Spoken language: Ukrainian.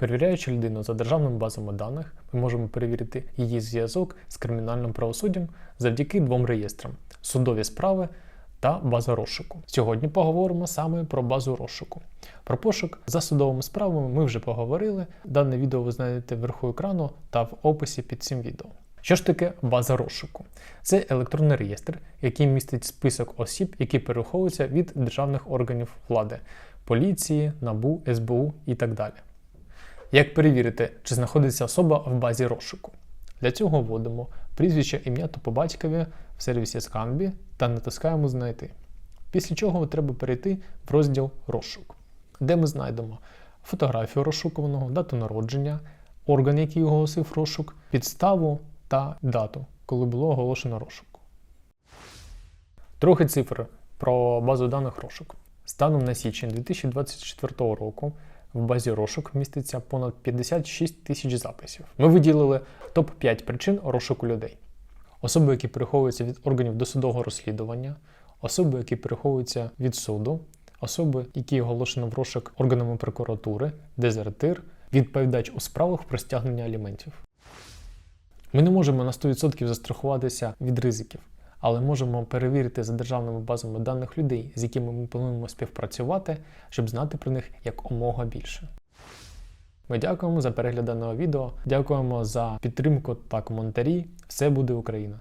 Перевіряючи людину за державними базами даних, ми можемо перевірити її зв'язок з кримінальним правосуддям завдяки двом реєстрам: судові справи та база розшуку. Сьогодні поговоримо саме про базу розшуку. Про пошук за судовими справами ми вже поговорили. Дане відео ви знайдете вверху екрану та в описі під цим відео. Що ж таке база розшуку? Це електронний реєстр, який містить список осіб, які переховуються від державних органів влади поліції, НАБУ, СБУ і так далі. Як перевірити, чи знаходиться особа в базі розшуку? Для цього вводимо прізвище, ім'я та по батькові в сервісі Scanby та натискаємо Знайти. Після чого треба перейти в розділ Розшук, де ми знайдемо фотографію розшукуваного, дату народження, орган, який оголосив розшук, підставу та дату, коли було оголошено розшук. Трохи цифр про базу даних розшук. Станом на січень 2024 року в базі розшук міститься понад 56 тисяч записів. Ми виділили топ-5 причин розшуку людей. Особи, які переховуються від органів досудового розслідування, особи, які переховуються від суду, особи, які оголошено в розшук органами прокуратури, дезертир, відповідач у справах про стягнення аліментів. Ми не можемо на 100% застрахуватися від ризиків, але можемо перевірити за державними базами даних людей, з якими ми плануємо співпрацювати, щоб знати про них якомога більше. Ми дякуємо за перегляд даного відео, дякуємо за підтримку та коментарі. Все буде Україна!